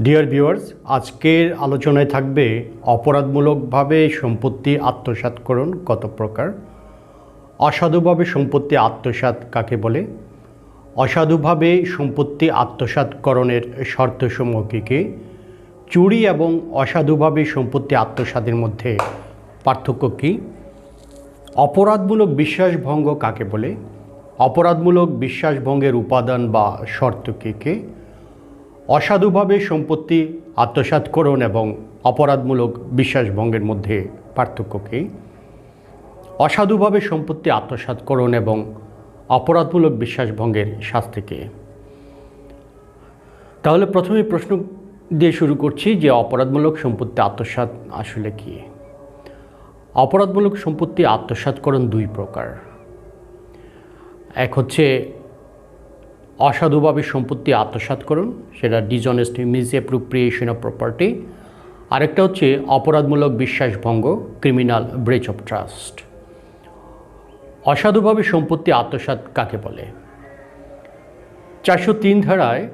Dear viewers আজকের আলোচনায় থাকবে অপরাধমূলকভাবে সম্পত্তি আত্মসাৎকরণ কত প্রকার? অসাধুভাবে সম্পত্তি আত্মসাৎ কাকে বলে? অসাধুভাবে সম্পত্তি আত্মসাৎকরণের শর্তসমূহ কী কী? চুরি এবং অসাধুভাবে সম্পত্তি আত্মসাতের মধ্যে পার্থক্য কী? অপরাধমূলক বিশ্বাসভঙ্গ কাকে বলে? অপরাধমূলক বিশ্বাসভঙ্গের উপাদান বা শর্ত কী কী? অসাধুভাবে সম্পত্তি আত্মসাৎকরণ এবং অপরাধমূলক বিশ্বাসভঙ্গের মধ্যে পার্থক্য কী অসাধুভাবে সম্পত্তি আত্মসাৎকরণ এবং অপরাধমূলক বিশ্বাসভঙ্গের শাস্তি কী তাহলে প্রথমে প্রশ্ন দিয়ে শুরু করছি যে অপরাধমূলক সম্পত্তি, আত্মসাৎ আসলে কী? অপরাধমূলক সম্পত্তি আত্মসাৎকরণ দুই প্রকার। এক হচ্ছে অসাধুভাবে সম্পত্তি আত্মসাত আত্মসাৎকরণ সেটা dishonest misappropriation of property আরেকটা হচ্ছে অপরাধমূলক বিশ্বাসভঙ্গ ক্রিমিনাল ব্রেচ অফ ট্রাস্ট অসাধুভাবে সম্পত্তি আত্মসাৎ কাকে বলে? চারশো তিন ধারায়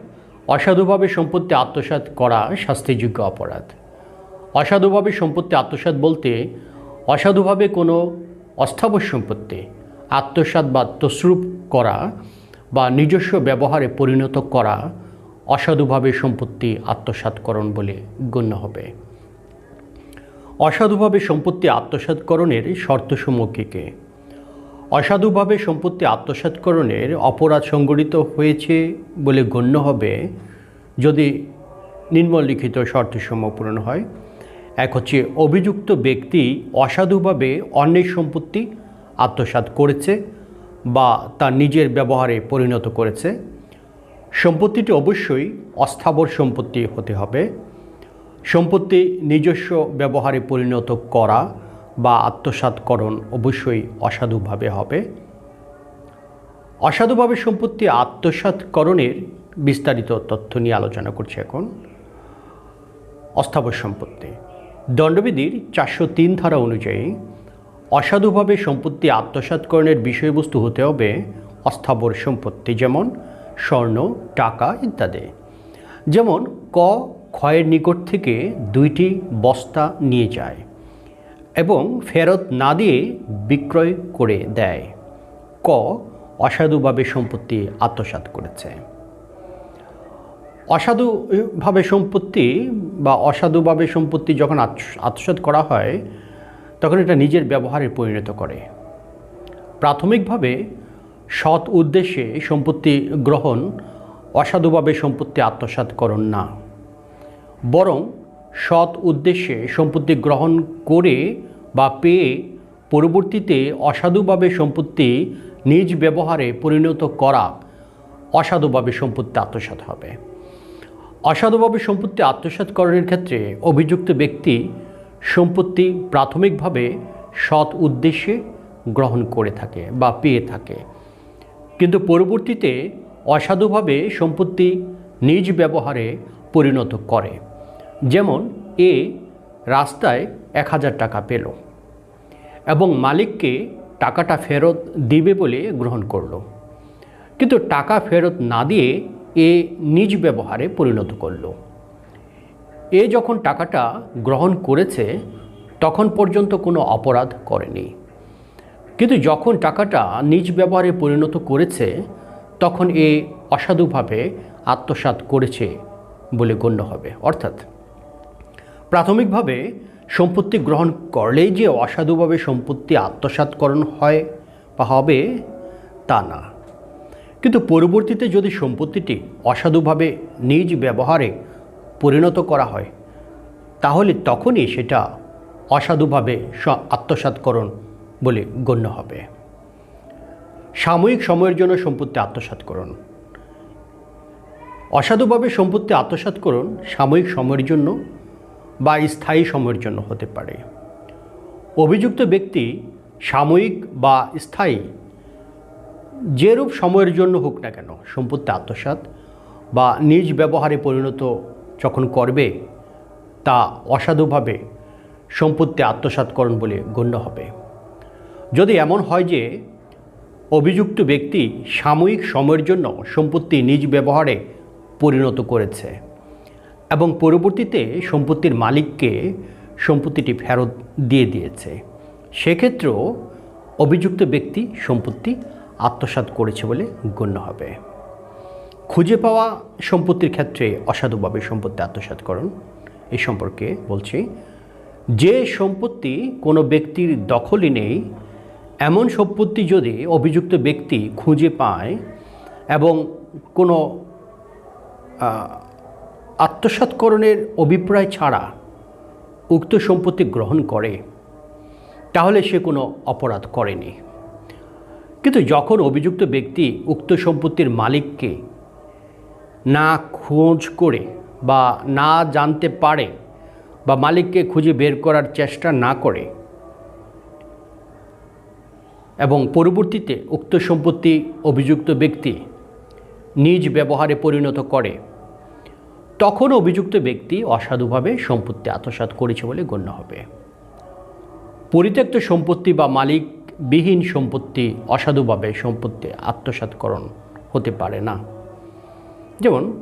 অসাধুভাবে সম্পত্তি আত্মসাৎ করা শাস্তিযোগ্য অপরাধ। অসাধুভাবে সম্পত্তি আত্মসাৎ বলতে অসাধুভাবে কোনো অস্থাবর সম্পত্তি, আত্মসাৎ বা তসরূপ করা বা নিজস্ব ব্যবহারে পরিণত করা অসাধুভাবে সম্পত্তি আত্মসাৎকরণ বলে গণ্য হবে। অসাধুভাবে সম্পত্তি আত্মসাৎকরণের শর্তসমূহ কী? অসাধুভাবে সম্পত্তি আত্মসাৎকরণের অপরাধ সংগঠিত হয়েছে বলে গণ্য হবে যদি নিম্নলিখিত শর্তসমূহ পূরণ হয়। এক হচ্ছে অভিযুক্ত ব্যক্তি অসাধুভাবে অন্যের সম্পত্তি আত্মসাৎ করেছে বা তার নিজের ব্যবহারে পরিণত করেছে। সম্পত্তিটি অবশ্যই অস্থাবর সম্পত্তি হতে হবে। সম্পত্তি নিজস্ব ব্যবহারে পরিণত করা বা আত্মসাৎকরণ অবশ্যই অসাধুভাবে হবে। অসাধুভাবে সম্পত্তি আত্মসাৎকরণের বিস্তারিত তথ্য নিয়ে আলোচনা করছি এখন। অস্থাবর সম্পত্তি। দণ্ডবিধির চারশো তিন ধারা অনুযায়ী অসাধুভাবে সম্পত্তি আত্মসাৎকরণের বিষয়বস্তু হতে হবে, অস্থাবর সম্পত্তি যেমন স্বর্ণ, টাকা ইত্যাদি। যেমন ক ক্ষয়ের নিকট থেকে দুইটি বস্তা নিয়ে যায় এবং ফেরত না দিয়ে বিক্রয় করে দেয়। ক অসাধুভাবে সম্পত্তি আত্মসাৎ করেছে। অসাধুভাবে সম্পত্তি বা অসাধুভাবে সম্পত্তি যখন আত্মসাৎ করা হয় তখন এটা নিজের ব্যবহারে পরিণত করে। প্রাথমিকভাবে সৎ উদ্দেশ্যে সম্পত্তি গ্রহণ, অসাধুভাবে সম্পত্তি আত্মসাৎকরণ না। বরং সৎ উদ্দেশ্যে সম্পত্তি গ্রহণ করে বা পেয়ে পরবর্তীতে অসাধুভাবে সম্পত্তি নিজ ব্যবহারে পরিণত করা অসাধুভাবে সম্পত্তি আত্মসাৎ হবে। অসাধুভাবে সম্পত্তি আত্মসাৎকরণের ক্ষেত্রে অভিযুক্ত ব্যক্তি সম্পত্তি প্রাথমিকভাবে সৎ উদ্দেশ্যে গ্রহণ করে থাকে বা পেয়ে থাকে। কিন্তু পরবর্তীতে অসাধুভাবে সম্পত্তি নিজ ব্যবহারে পরিণত করে। যেমন, এ রাস্তায় এক হাজার টাকা পেল এবং মালিককে টাকাটা ফেরত দিবে বলে গ্রহণ করল। কিন্তু টাকা ফেরত না দিয়ে এ নিজ ব্যবহারে পরিণত করল। এ যখন টাকাটা গ্রহণ করেছে, তখন পর্যন্ত কোনো অপরাধ করেনি। কিন্তু যখন টাকাটা নিজ ব্যবহারে পরিণত করেছে, তখন এ অসাধুভাবে আত্মসাৎ করেছে বলে গণ্য হবে। অর্থাৎ, প্রাথমিকভাবে সম্পত্তি গ্রহণ করলেই যে অসাধুভাবে সম্পত্তি আত্মসাৎকরণ হয় বা হবে, তা না। কিন্তু পরবর্তীতে যদি সম্পত্তিটি অসাধুভাবে নিজ ব্যবহারে পরিণত করা হয়, তাহলে তখনই সেটা অসাধুভাবে আত্মসাৎকরণ বলে গণ্য হবে। সাময়িক সময়ের জন্য সম্পত্তি আত্মসাৎকরণ। অসাধুভাবে সম্পত্তি আত্মসাৎকরণ সাময়িক সময়ের জন্য বা স্থায়ী সময়ের জন্য হতে পারে। অভিযুক্ত ব্যক্তি সাময়িক বা স্থায়ী, যেরূপ সময়ের জন্য হোক না কেন, সম্পত্তি আত্মসাৎ বা নিজ ব্যবহারে পরিণত যখন করবে, তা অসাধুভাবে সম্পত্তি আত্মসাৎকরণ বলে গণ্য হবে। যদি এমন হয় যে অভিযুক্ত ব্যক্তি সাময়িক সময়ের জন্য সম্পত্তি নিজ ব্যবহারে পরিণত করেছে এবং পরবর্তীতে সম্পত্তির মালিককে সম্পত্তিটি ফেরত দিয়ে দিয়েছে, সেক্ষেত্রেও অভিযুক্ত ব্যক্তি সম্পত্তি আত্মসাৎ করেছে বলে গণ্য হবে। খুঁজে পাওয়া সম্পত্তির ক্ষেত্রে অসাধুভাবে সম্পত্তি আত্মসাৎকরণ এই সম্পর্কে বলছি যে সম্পত্তি কোনো ব্যক্তির দখলই নেই এমন সম্পত্তি যদি অভিযুক্ত ব্যক্তি খুঁজে পায় এবং কোনো আহ, আত্মসাৎকরণের অভিপ্রায় ছাড়া উক্ত সম্পত্তি গ্রহণ করে তাহলে সে কোনো অপরাধ করেনি। কিন্তু যখন অভিযুক্ত ব্যক্তি উক্ত সম্পত্তির মালিককে না খোঁজ করে বা না জানতে পারে বা মালিককে খুঁজে বের করার চেষ্টা না করে। এবং পরবর্তীতে উক্ত সম্পত্তি অভিযুক্ত ব্যক্তি নিজ ব্যবহারে পরিণত করে তখন অভিযুক্ত ব্যক্তি অসাধুভাবে সম্পত্তি আত্মসাৎ করেছে বলে গণ্য হবে। পরিত্যক্ত সম্পত্তি বা মালিকবিহীন সম্পত্তি অসাধুভাবে সম্পত্তি আত্মসাৎকরণ হতে পারে না। যেমন,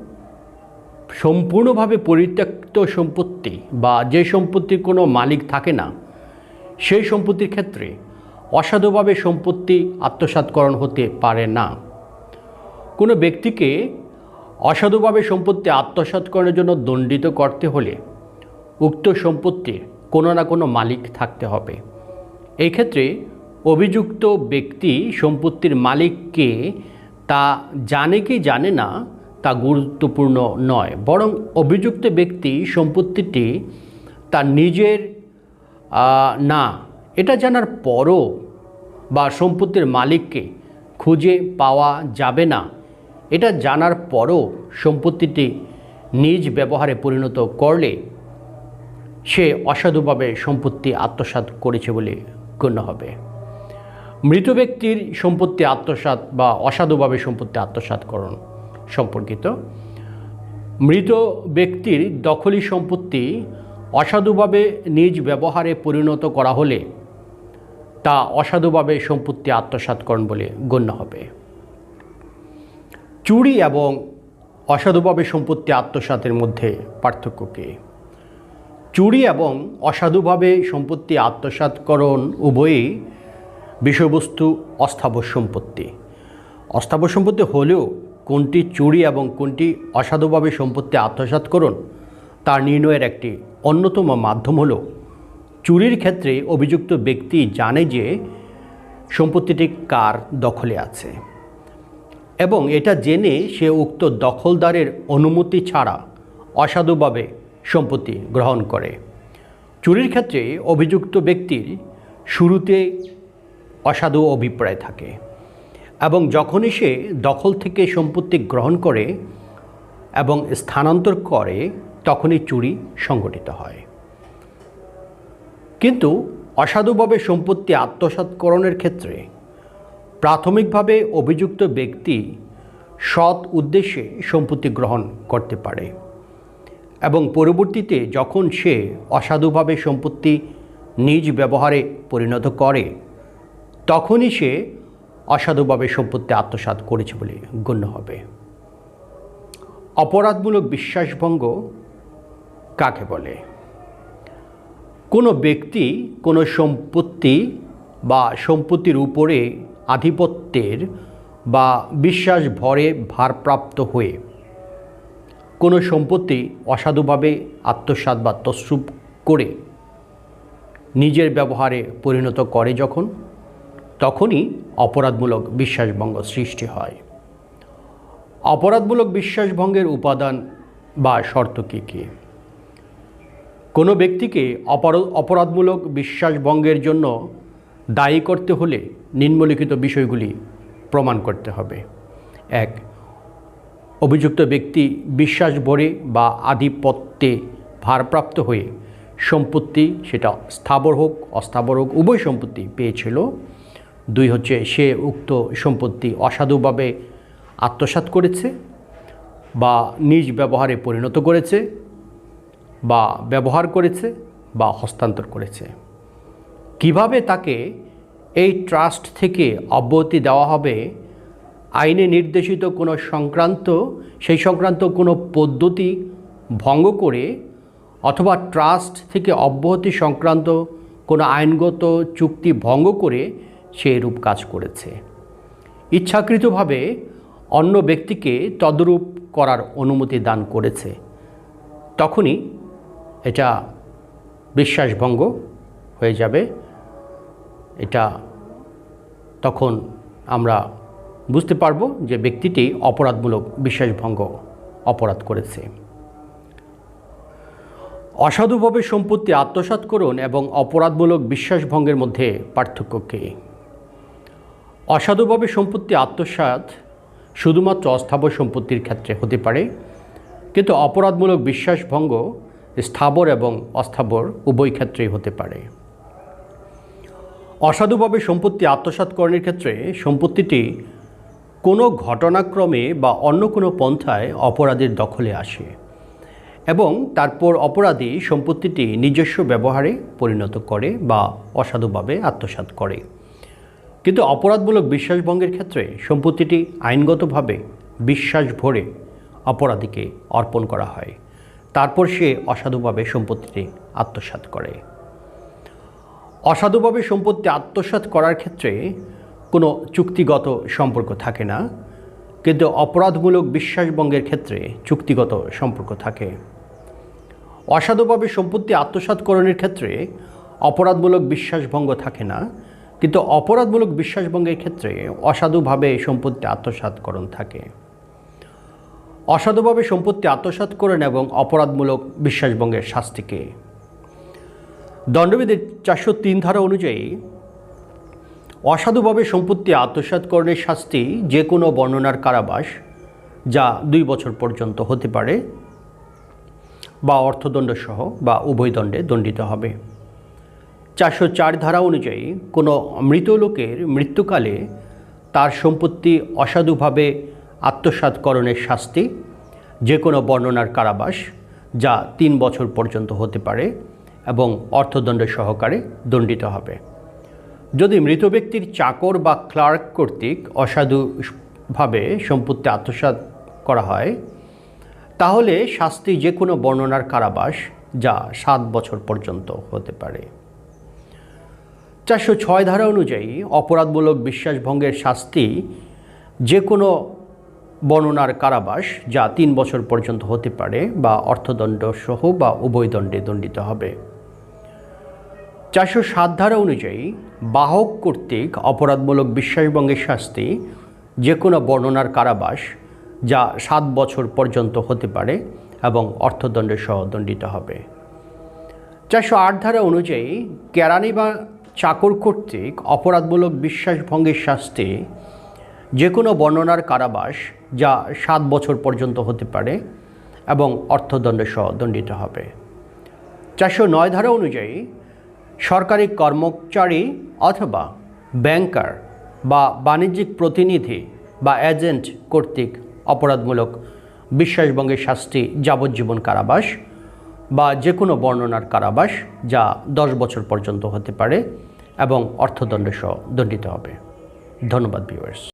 সম্পূর্ণভাবে পরিত্যক্ত সম্পত্তি বা যে সম্পত্তির কোনো মালিক থাকে না, সেই সম্পত্তির ক্ষেত্রে অসাধুভাবে সম্পত্তি আত্মসাৎকরণ হতে পারে না। কোনো ব্যক্তিকে অসাধুভাবে সম্পত্তি আত্মসাৎকরণের জন্য দণ্ডিত করতে হলে উক্ত সম্পত্তির কোনো না কোনো মালিক থাকতে হবে। এই ক্ষেত্রে অভিযুক্ত ব্যক্তি সম্পত্তির মালিককে তা জানে কি জানে না তা গুরুত্বপূর্ণ নয়। বরং অভিযুক্ত ব্যক্তি সম্পত্তিটি তার নিজের না, এটা জানার পরও বা সম্পত্তির মালিককে খুঁজে পাওয়া যাবে না। এটা জানার পরও সম্পত্তিটি নিজ ব্যবহারে পরিণত করলে সে অসাধুভাবে সম্পত্তি আত্মসাৎ করেছে বলে গণ্য হবে। মৃত ব্যক্তির সম্পত্তি আত্মসাৎ বা অসাধুভাবে সম্পত্তি আত্মসাৎকরণ সম্পর্কিত। মৃত ব্যক্তির দখলি সম্পত্তি অসাধুভাবে নিজ ব্যবহারে পরিণত করা হলে তা অসাধুভাবে সম্পত্তি আত্মসাৎকরণ বলে গণ্য হবে। চুরি এবং অসাধুভাবে সম্পত্তি আত্মসাতের মধ্যে পার্থক্য কী চুরি এবং অসাধুভাবে সম্পত্তি আত্মসাৎকরণ উভয়ই বিষয়বস্তু অস্থাবর সম্পত্তি। অস্থাবর সম্পত্তি হলেও কোনটি চুরি এবং কোনটি অসাধুভাবে সম্পত্তি আত্মসাৎকরণ তার নির্ণয়ের একটি অন্যতম মাধ্যম হল, চুরির ক্ষেত্রে অভিযুক্ত ব্যক্তি জানে যে সম্পত্তিটি কার দখলে আছে এবং এটা জেনে সে উক্ত দখলদারের অনুমতি ছাড়া অসাধুভাবে সম্পত্তি গ্রহণ করে। চুরির ক্ষেত্রে অভিযুক্ত ব্যক্তির শুরুতে অসাধু অভিপ্রায় থাকে। এবং যখনই সে দখল থেকে সম্পত্তি গ্রহণ করে এবং স্থানান্তর করে, তখনই চুরি সংগঠিত হয়। কিন্তু অসাধুভাবে সম্পত্তি আত্মসাৎকরণের ক্ষেত্রে প্রাথমিকভাবে অভিযুক্ত ব্যক্তি সৎ উদ্দেশ্যে সম্পত্তি গ্রহণ করতে পারে এবং পরবর্তীতে যখন সে অসাধুভাবে সম্পত্তি নিজ ব্যবহারে পরিণত করে, তখনই সে অসাধুভাবে সম্পত্তি আত্মসাৎ করেছে বলে গণ্য হবে। অপরাধমূলক বিশ্বাসভঙ্গ কাকে বলে? কোনো ব্যক্তি কোনো সম্পত্তি বা সম্পত্তির উপরে আধিপত্যের বা বিশ্বাস ভরে ভারপ্রাপ্ত হয়ে কোনো সম্পত্তি অসাধুভাবে আত্মসাৎ বা তসরূপ করে নিজের ব্যবহারে পরিণত করে যখন? তখনই অপরাধমূলক বিশ্বাসভঙ্গ সৃষ্টি হয়। অপরাধমূলক বিশ্বাসভঙ্গের উপাদান বা শর্ত কী কী? কোনো ব্যক্তিকে অপর, অপরাধমূলক বিশ্বাসভঙ্গের জন্য দায়ী করতে হলে নিম্নলিখিত বিষয়গুলি প্রমাণ করতে হবে। এক, অভিযুক্ত ব্যক্তি বিশ্বাস ভরে বা আধিপত্যে ভারপ্রাপ্ত হয়ে সম্পত্তি, সেটা স্থাবর হোক, অস্থাবর হোক, উভয় সম্পত্তি পেয়েছিল। দুই হচ্ছে সে উক্ত সম্পত্তি অসাধুভাবে আত্মসাৎ করেছে বা নিজ ব্যবহারে পরিণত করেছে বা ব্যবহার করেছে বা হস্তান্তর করেছে। কীভাবে তাকে এই ট্রাস্ট থেকে অব্যাহতি দেওয়া হবে, আইনে নির্দেশিত কোনো সংক্রান্ত, সেই সংক্রান্ত কোনো পদ্ধতি ভঙ্গ করে অথবা ট্রাস্ট থেকে অব্যাহতি সংক্রান্ত কোনো আইনগত চুক্তি ভঙ্গ করে সে এরূপ কাজ করেছে। ইচ্ছাকৃতভাবে অন্য ব্যক্তিকে তদরূপ করার অনুমতি দান করেছে। তখনই এটা বিশ্বাসভঙ্গ হয়ে যাবে। এটা তখন আমরা বুঝতে পারব যে ব্যক্তিটি অপরাধমূলক বিশ্বাসভঙ্গ অপরাধ করেছে। অসাধুভাবে সম্পত্তি আত্মসাৎকরণ এবং অপরাধমূলক বিশ্বাসভঙ্গের মধ্যে পার্থক্য কী? অসাধুভাবে সম্পত্তি আত্মসাৎ শুধুমাত্র অস্থাবর সম্পত্তির ক্ষেত্রে হতে পারে, কিন্তু অপরাধমূলক বিশ্বাসভঙ্গ স্থাবর এবং অস্থাবর উভয় ক্ষেত্রেই হতে পারে। অসাধুভাবে সম্পত্তি আত্মসাৎকরণের ক্ষেত্রে সম্পত্তিটি কোনো ঘটনাক্রমে বা অন্য কোনো পন্থায় অপরাধীর দখলে আসে এবং তারপর অপরাধী সম্পত্তিটি নিজস্ব ব্যবহারে পরিণত করে বা অসাধুভাবে আত্মসাৎ করে। কিন্তু অপরাধমূলক বিশ্বাসভঙ্গের ক্ষেত্রে সম্পত্তিটি আইনগতভাবে বিশ্বাস ভরে অপরাধীকে অর্পণ করা হয়। তারপর সে অসাধুভাবে সম্পত্তিটি আত্মসাৎ করে। অসাধুভাবে সম্পত্তি আত্মসাৎ করার ক্ষেত্রে কোনো চুক্তিগত সম্পর্ক থাকে না, কিন্তু অপরাধমূলক বিশ্বাসভঙ্গের ক্ষেত্রে চুক্তিগত সম্পর্ক থাকে। অসাধুভাবে সম্পত্তি আত্মসাৎকরণের ক্ষেত্রে অপরাধমূলক বিশ্বাসভঙ্গ থাকে না কিন্তু অপরাধমূলক বিশ্বাসভঙ্গের ক্ষেত্রে অসাধুভাবে সম্পত্তি আত্মসাৎকরণ থাকে। অসাধুভাবে সম্পত্তি আত্মসাৎকরণ এবং অপরাধমূলক বিশ্বাসভঙ্গের শাস্তিকে। দণ্ডবিধির চারশো তিন ধারা অনুযায়ী, অসাধুভাবে সম্পত্তি আত্মসাৎকরণের শাস্তি যে কোনো বর্ণনার কারাবাস যা দুই বছর পর্যন্ত হতে পারে বা অর্থদণ্ডসহ বা উভয় দণ্ডে দণ্ডিত হবে। চারশো চার ধারা অনুযায়ী কোনো মৃত লোকের মৃত্যুকালে তার সম্পত্তি অসাধুভাবে আত্মসাৎকরণের শাস্তি, যে কোনো বর্ণনার কারাবাস, যা তিন বছর পর্যন্ত হতে পারে এবং অর্থদণ্ড সহকারে দণ্ডিত হবে। যদি মৃত ব্যক্তির চাকর বা ক্লার্ক কর্তৃক অসাধুভাবে সম্পত্তি আত্মসাৎ করা হয়, তাহলে শাস্তি যে কোনো বর্ণনার কারাবাস, যা সাত বছর পর্যন্ত হতে পারে। চারশো ছয় ধারা অনুযায়ী অপরাধমূলক বিশ্বাসভঙ্গের শাস্তি যে কোনো বর্ণনার কারাবাস যা তিন বছর পর্যন্ত হতে পারে বা অর্থদণ্ড সহ বা উভয় দণ্ডে দণ্ডিত হবে। চারশো সাত ধারা অনুযায়ী বাহক কর্তৃক অপরাধমূলক বিশ্বাসভঙ্গের শাস্তি যে কোনো বর্ণনার কারাবাস যা সাত বছর পর্যন্ত হতে পারে এবং অর্থদণ্ড সহ দণ্ডিত হবে। চারশো আট ধারা অনুযায়ী কেরানি বা চাকর কর্তৃক অপরাধমূলক বিশ্বাসভঙ্গের শাস্তি যে কোনো বর্ণনার কারাবাস যা সাত বছর পর্যন্ত হতে পারে এবং অর্থদণ্ড সহ দণ্ডিত হবে। চারশো নয় ধারা অনুযায়ী সরকারি কর্মচারী অথবা ব্যাংকার বা বাণিজ্যিক প্রতিনিধি বা এজেন্ট কর্তৃক অপরাধমূলক বিশ্বাসভঙ্গের শাস্তি যাবজ্জীবন কারাবাস বা যে কোনো বর্ণনার কারাবাস যা দশ বছর পর্যন্ত হতে পারে এবং অর্থদণ্ড সহ দণ্ডিত হবে। ধন্যবাদ ভিউয়ার্স